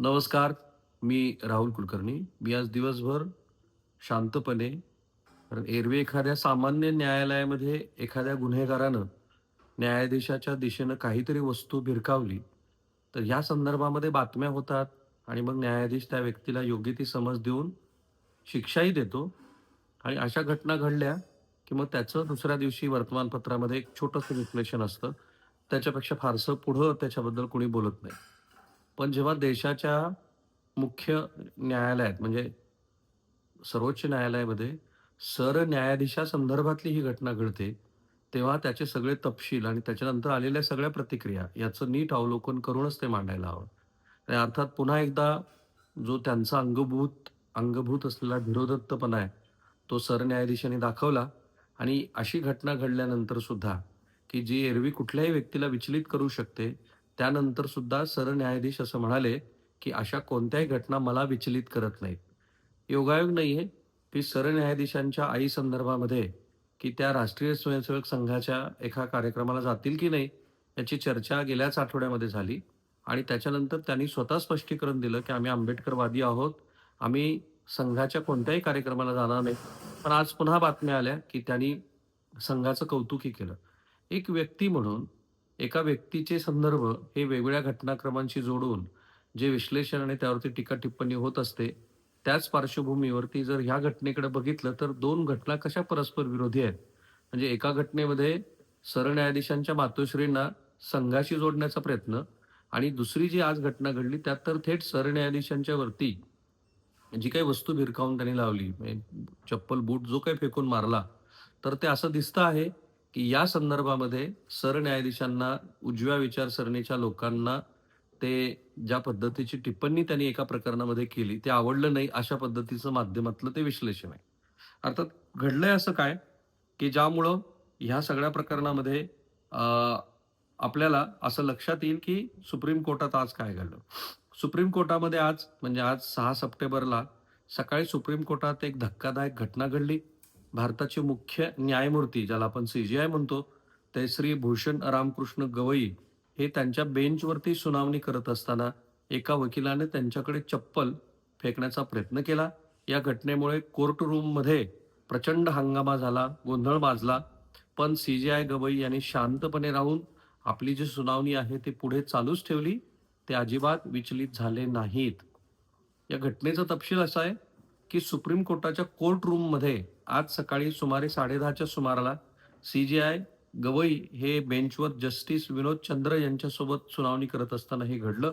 नमस्कार मी राहुल कुलकर्णी. मी आज दिवसभर शांतपणे कारण एरवी एखाद्या सामान्य न्यायालयामध्ये एखाद्या गुन्हेगारानं न्यायाधीशाच्या दिशेनं काहीतरी वस्तू भिरकावली तर ह्या संदर्भामध्ये बातम्या होतात आणि मग न्यायाधीश त्या व्यक्तीला योग्य ती समज देऊन शिक्षाही देतो. आणि अशा घटना घडल्या की मग त्याचं दुसऱ्या दिवशी वर्तमानपत्रामध्ये एक छोटंसं विश्लेषण असतं. त्याच्यापेक्षा फारसं पुढं त्याच्याबद्दल कोणी बोलत नाही. पण जेव्हा देशाच्या मुख्य न्यायालयात म्हणजे सर्वोच्च न्यायालयामध्ये सरन्यायाधीशासंदर्भातली ही घटना घडते तेव्हा त्याचे सगळे तपशील आणि त्याच्यानंतर आलेल्या सगळ्या प्रतिक्रिया याचं नीट अवलोकन करूनच ते मांडायला हवं. आणि अर्थात पुन्हा एकदा जो त्यांचा अंगभूत अंगभूत असलेला धीरोदत्तपणा आहे तो सरन्यायाधीशांनी दाखवला. आणि अशी घटना घडल्यानंतर सुद्धा की जी एरवी कुठल्याही व्यक्तीला विचलित करू शकते त्यानंतर सुद्धा सरन्यायाधीश असं म्हणाले की अशा कोणत्याही घटना मला विचलित करत नाहीत. योगायोग नाही आहे की सरन्यायाधीशांच्या आई संदर्भामध्ये की त्या राष्ट्रीय स्वयंसेवक संघाच्या एका कार्यक्रमाला जातील की नाही याची चर्चा गेल्याच आठवड्यामध्ये झाली. आणि त्याच्यानंतर त्यांनी स्वतः स्पष्टीकरण दिलं की आम्ही आंबेडकरवादी आहोत. आम्ही संघाच्या कोणत्याही कार्यक्रमाला जाणार नाही. पण आज पुन्हा बातम्या आल्या की त्यांनी संघाचं कौतुकही केलं. एक व्यक्ती म्हणून एका व्यक्तीचे संदर्भ हे वेगवेगळ्या घटनाक्रमांशी जोडून जे विश्लेषण आणि त्यावरती टीका टिप्पणी होत असते त्याच पार्श्वभूमीवरती जर ह्या घटनेकडे बघितलं तर दोन घटना कशा परस्पर विरोधी आहेत? म्हणजे एका घटनेमध्ये सरन्यायाधीशांच्या मातोश्रींना संघाशी जोडण्याचा प्रयत्न आणि दुसरी जी आज घटना घडली त्यात तर थेट सरन्यायाधीशांच्या वरती जी काही वस्तू भिरकावून त्यांनी लावली म्हणजे चप्पल बूट जो काही फेकून मारला तर ते असं दिसतं आहे की या संदर्भामध्ये सरन्यायाधीशांना उजव्या विचारसरणीच्या लोकांना ते ज्या पद्धतीची टिप्पणी त्यांनी एका प्रकरणामध्ये केली ते आवडलं नाही अशा पद्धतीचं माध्यमातलं ते विश्लेषण आहे. अर्थात घडलंय असं काय? की ज्यामुळं ह्या सगळ्या प्रकरणामध्ये आपल्याला असं लक्षात येईल की सुप्रीम कोर्टात आज काय घडलं? सुप्रीम कोर्टामध्ये आज म्हणजे आज सहा सप्टेंबरला सकाळी सुप्रीम कोर्टात एक धक्कादायक घटना घडली. भारताचे मुख्य न्यायमूर्ती ज्याला आपण सीजीआय म्हणतो ते श्री भूषण रामकृष्ण गवई हे त्यांच्या बेंचवरती सुनावणी करत असताना एका वकिलाने त्यांच्याकडे चप्पल फेकण्याचा प्रयत्न केला. या घटनेमुळे कोर्ट रूममध्ये प्रचंड हंगामा झाला गोंधळ माजला. पण सीजीआय गवई यांनी शांतपणे राहून आपली जी सुनावणी आहे ती पुढे चालूच ठेवली. ते अजिबात विचलित झाले नाहीत. या घटनेचा तपशील असा आहे की सुप्रीम कोर्टाच्या कोर्ट रूममध्ये आज सकाळी सुमारे साडेदहाच्या सुमाराला सी जी आय गवई हे बेंचवर जस्टिस विनोद चंद्र यांच्यासोबत सुनावणी करत असताना हे घडलं.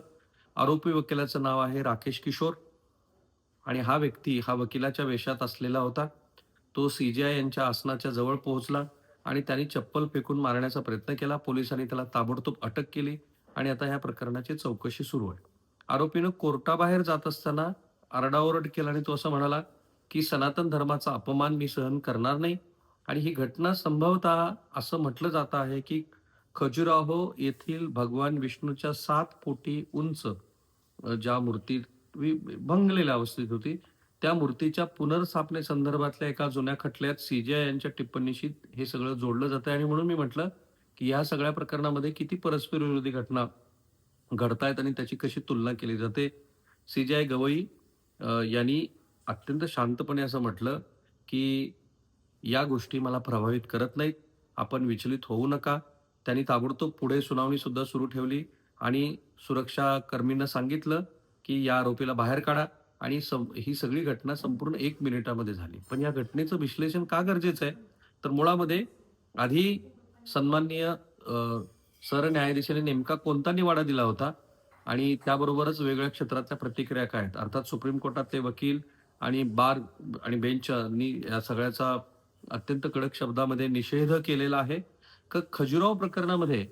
आरोपी वकिलाचं नाव आहे राकेश किशोर आणि हा व्यक्ती हा वकिलाच्या वेशात असलेला होता. तो सी जी आय यांच्या आसनाच्या जवळ पोहोचला आणि त्यांनी चप्पल फेकून मारण्याचा प्रयत्न केला. पोलिसांनी त्याला ताबडतोब अटक केली आणि आता ह्या प्रकरणाची चौकशी सुरू आहे. आरोपीनं कोर्टाबाहेर जात असताना आरडाओरड केला आणि तो असं म्हणाला की सनातन धर्माचा अपमान मी सहन करणार नाही. आणि ही घटना संभवतः असं म्हटलं जात आहे की खजुराहो येथील भगवान विष्णूच्या सात पोटी उंच ज्या मूर्ती भंगलेल्या अवस्थेत होती त्या मूर्तीच्या पुनर्स्थापनेसंदर्भातल्या एका जुन्या खटल्यात सीजीआय यांच्या टिप्पणीशी हे सगळं जोडलं जातं. आणि म्हणून मी म्हटलं की या सगळ्या प्रकरणामध्ये किती परस्पर विरोधी घटना घडतायत आणि त्याची कशी तुलना केली जाते? सीजीआय गवई यांनी अत्यंत शांतपणे असं म्हटलं की या गोष्टी मला प्रभावित करत नाहीत. आपण विचलित होऊ नका. त्यांनी ताबडतोब पुढे सुनावणी सुद्धा सुरू ठेवली आणि सुरक्षा कर्मींना सांगितलं की या आरोपीला बाहेर काढा आणि सम ही सगळी घटना संपूर्ण एक मिनिटामध्ये झाली. पण या घटनेचं विश्लेषण का गरजेचं आहे? तर मुळामध्ये आधी सन्माननीय सरन्यायाधीशाने नेमका कोणता निवाडा दिला होता आणि त्याबरोबरच वेगळ्या क्षेत्रातल्या प्रतिक्रिया काय आहेत? अर्थात सुप्रीम कोर्टातले वकील आणि बार आणि बेंचनी या सगळ्याचा अत्यंत कडक शब्दामध्ये निषेध केलेला आहे. क खजुराव प्रकरणामध्ये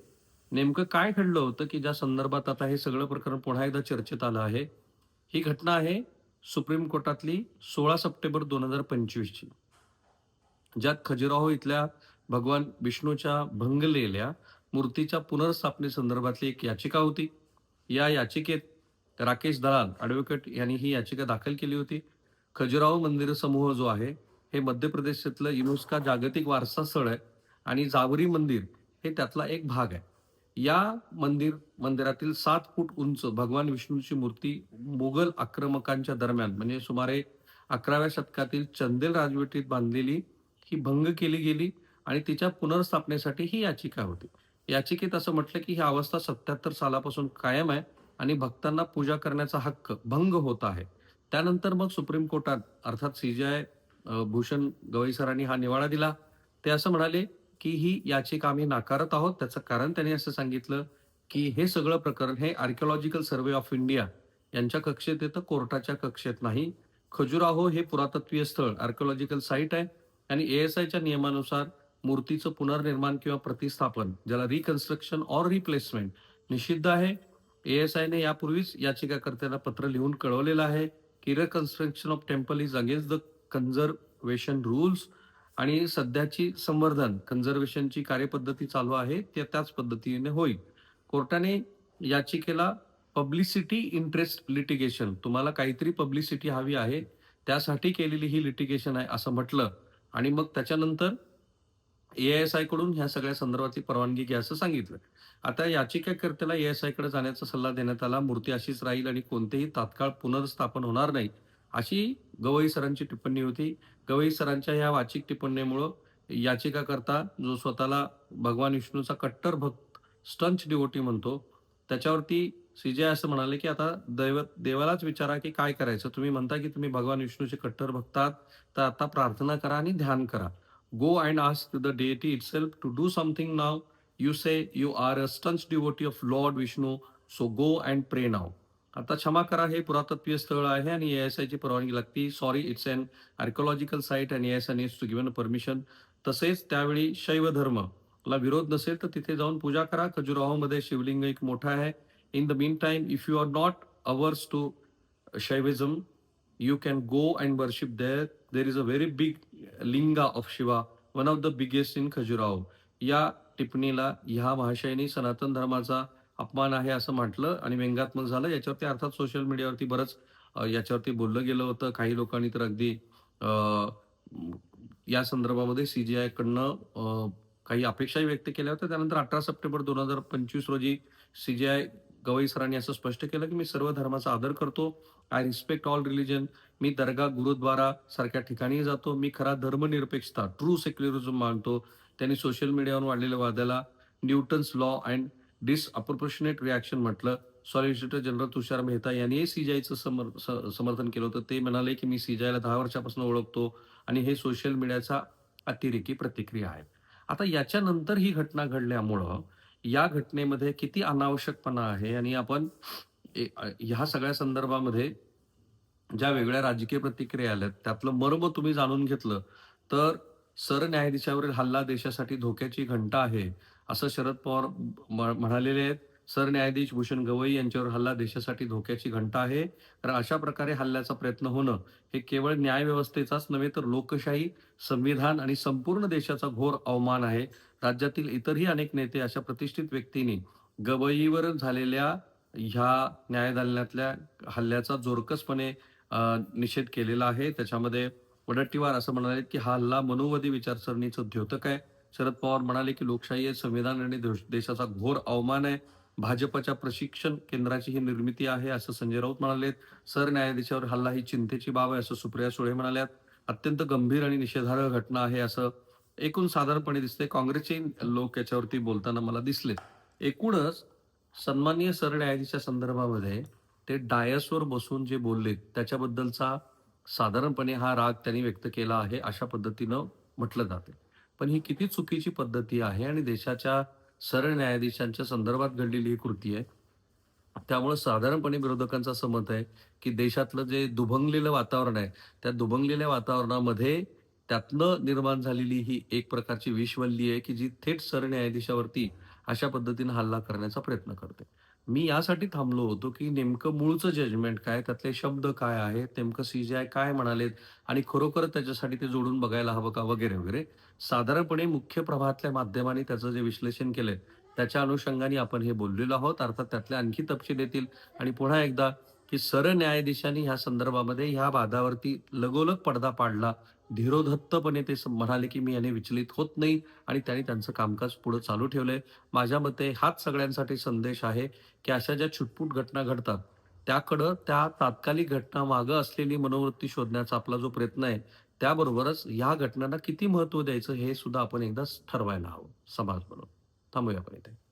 नेमकं काय घडलं होतं की ज्या संदर्भात आता हे सगळं प्रकरण पुन्हा एकदा चर्चेत आलं आहे? ही घटना आहे सुप्रीम कोर्टातली सोळा सप्टेंबर दोन हजार पंचवीसची. ज्यात खजुराहो इथल्या भगवान विष्णूच्या भंगलेल्या मूर्तीच्या पुनर्स्थापनेसंदर्भातली एक याचिका होती. या याचिकेत राकेश दलाल ॲडव्होकेट यांनी ही याचिका दाखल केली होती. खजुराहो मंदिर समूह जो आहे हे मध्य प्रदेशातलं युनेस्का जागतिक वारसा स्थळ आहे आणि जावरी मंदिर हे त्यातला एक भाग आहे. या मंदिर मंदिरातील सात फूट उंच भगवान विष्णूची मूर्ती मुघल आक्रमकांच्या दरम्यान म्हणजे सुमारे अकराव्या शतकातील चंदेल राजवटीत बांधलेली ही भंग केली गेली आणि तिच्या पुनर्स्थापनेसाठी ही याचिका होती. याचिकेत असं म्हटलं की ही अवस्था सत्याहत्तर सालापासून कायम आहे आणि भक्तांना पूजा करण्याचा हक्क भंग होत आहे. त्यानंतर मग सुप्रीम कोर्टात अर्थात सीजीआय भूषण गवई सरांनी हा निवाडा दिला. ते असं म्हणाले की ही याचिका आम्ही नाकारत आहोत. त्याचं कारण त्यांनी असं सांगितलं की हे सगळं प्रकरण हे आर्किओलॉजिकल सर्वे ऑफ इंडिया यांच्या कक्षेत येतं कोर्टाच्या कक्षेत नाही. खजुराहो हे पुरातत्वीय स्थळ आर्किओलॉजिकल साईट आहे आणि एएसआयच्या नियमानुसार मूर्तीचं पुनर्निर्माण किंवा प्रतिस्थापन ज्याला रिकन्स्ट्रक्शन ऑर रिप्लेसमेंट निषिद्ध आहे. एएसआयने यापूर्वीच याचिकाकर्त्यांना पत्र लिहून कळवलेलं आहे. की reconstruction of temple is against the conservation rules आणि सध्याची संवर्धन कन्झर्वेशनची कार्यपद्धती चालू आहे त्या त्याच पद्धतीने होईल. कोर्टाने याचिकेला पब्लिसिटी इंटरेस्ट लिटिगेशन तुम्हाला काहीतरी पब्लिसिटी हवी आहे त्यासाठी केलेली ही लिटिगेशन आहे असं म्हटलं. आणि मग त्याच्यानंतर एएसआयकडून ह्या सगळ्या संदर्भातली परवानगी घ्या असं सांगितलं. आता याचिकाकर्त्याला एएसआयकडे जाण्याचा सल्ला देण्यात आला. मूर्ती अशीच राहील आणि कोणतेही तात्काळ पुनर्स्थापन होणार नाही अशी गवई सरांची टिप्पणी होती. गवई सरांच्या या वाचिक टिप्पणीमुळं याचिकाकर्ता जो स्वतःला भगवान विष्णूचा कट्टर भक्त स्टंच डिओटी म्हणतो त्याच्यावरती सीजीआय असं म्हणाले की आता दैव देवालाच विचारा की काय करायचं? तुम्ही म्हणता की तुम्ही भगवान विष्णूचे कट्टर भक्तात तर आता प्रार्थना करा आणि ध्यान करा. Go and ask the deity itself to do something now you say you are a staunch devotee of lord Vishnu so go and pray now आता क्षमा करा हे पुरातत्वीय स्थळ आहे आणि एएसआय ची परवानगी लागते sorry it's an archaeological site आणि ASI needs to given permission तसेच त्यावेळी शैव धर्म ला विरोध नसेल तर तिथे जाऊन पूजा करा खजुराहोमध्ये शिवलिंग एक मोठा आहे in the meantime if you are not averse to Shaivism you can go and worship there. There is a very big linga of Shiva one of the biggest in Khajuraho या टिप्पणीला ह्या महाशयाने सनातन धर्माचा अपमान आहे असं म्हटलं आणि व्यंगात्मक झालं. याच्यावरती अर्थात सोशल मीडियावरती बरंच याच्यावरती बोललं गेलं होतं. काही लोकांनी तर अगदी या संदर्भामध्ये सीजीआय कडनं काही अपेक्षाही व्यक्त केल्या होत्या. त्यानंतर अठरा सप्टेंबर दोन हजार पंचवीस रोजी सीजीआय गवई सरांनी असं स्पष्ट केलं की मी सर्व धर्माचा आदर करतो. आय रिस्पेक्ट ऑल रिलिजन मी दर्गा गुरुद्वारा सारख्या ठिकाणी जातो. मी खरा धर्मनिरपेक्षता ट्रू सेक्युलरिझम मानतो. त्यांनी सोशल मीडियावर वाढलेल्या वादाला Newton's law and disproportionate reaction म्हटलं. सॉलिसिटर जनरल तुषार मेहता यांनी सीजायचं समर स- समर्थन केलं होतं. ते म्हणाले की मी सीजायला दहा वर्षापासून ओळखतो आणि हे सोशल मीडियाचा अतिरेकी प्रतिक्रिया आहे. आता याच्यानंतर ही घटना घडल्यामुळं या घटनेमध्ये किती अनावश्यकपणा आहे आणि आपण ह्या सगळ्या संदर्भामध्ये ज्या वेगळ्या राजकीय प्रतिक्रिया आल्यात त्यातलं मर्म तुम्ही जाणून घेतलं तर सरन्यायाधीशावरील हल्ला देशासाठी धोक्याची घंटा आहे असं शरद पवार म- म्हणालेले आहेत. सरन्यायाधीश भूषण गवई यांच्यावर हल्ला देशासाठी धोक्याची घंटा आहे. कारण अशा प्रकारे हल्ल्याचा प्रयत्न होणं हे केवळ न्यायव्यवस्थेचाच नव्हे तर लोकशाही संविधान आणि संपूर्ण देशाचा घोर अवमान आहे. राज्यातील इतरही अनेक नेते अशा प्रतिष्ठित व्यक्तींनी गवईवर झालेल्या ह्या न्यायदालनातल्या हल्ल्याचा जोरकसपणे निषेध केलेला आहे. त्याच्यामध्ये वडट्टीवार असं म्हणाले की हा हल्ला मनोवादी विचारसरणीचं द्योतक आहे. शरद पवार म्हणाले की लोकशाही आहे संविधान आणि देशाचा घोर अवमान आहे. भाजपच्या प्रशिक्षण केंद्राची ही निर्मिती आहे असं संजय राऊत म्हणाले सरन्यायाधीशावर हल्ला ही चिंतेची बाब आहे असं सुप्रिया सुळे म्हणाल्यात. अत्यंत गंभीर आणि निषेधार्ह घटना आहे असं एकूण साधारणपणे दिसते काँग्रेसचे लोक याच्यावरती बोलताना मला दिसले एकूणच सन्माननीय सरन्यायाधीशच्या संदर्भामध्ये ते डायसवर बसून जे बोलले त्याच्याबद्दलचा साधारणपणे हा राग त्यांनी व्यक्त केला आहे अशा पद्धतीनं म्हटलं जाते. पण ही किती चुकीची पद्धती आहे आणि देशाच्या सरन्यायाधीशांच्या संदर्भात घडलेली ही कृती आहे त्यामुळे साधारणपणे विरोधकांचं असं मत आहे की देशातलं जे दुभंगलेलं वातावरण आहे त्या दुभंगलेल्या वातावरणामध्ये त्यातनं निर्माण झालेली ही एक प्रकारची विषवल्ली आहे की जी थेट सरन्यायाधीशावरती अशा पद्धतीनं हल्ला करण्याचा प्रयत्न करते. मी यासाठी थांबलो होतो की नेमकं मूळचं जजमेंट काय त्यातले शब्द काय आहेत नेमकं सीजीआय काय म्हणालेत आणि खरोखर त्याच्यासाठी ते जोडून बघायला हवं का वगैरे वगैरे. साधारणपणे मुख्य प्रभातल्या माध्यमाने त्याचं जे विश्लेषण केलंय त्याच्या अनुषंगाने आपण हे बोललेलो आहोत. अर्थात त्यातले आणखी तपशील येतील आणि पुन्हा एकदा की सरन्यायाधीशांनी ह्या संदर्भामध्ये ह्या वादावरती लगोलग पडदा पाडला धीरोधत्तपणे ते स म्हणाले, की मी याने विचलित होत नाही आणि त्यांनी त्यांचं कामकाज पुढे चालू ठेवलंय. माझ्या मते हाच सगळ्यांसाठी संदेश आहे, की अशा ज्या छुटपुट घटना घडतात, त्याकडं त्या तात्कालिक घटना मागं असलेली मनोवृत्ती शोधण्याचा आपला जो प्रयत्न आहे, त्याबरोबरच ह्या घटनांना किती महत्त्व द्यायचं हे सुद्धा आपण एकदा ठरवायला हवं समाज म्हणून. थांबूया आपण इथे.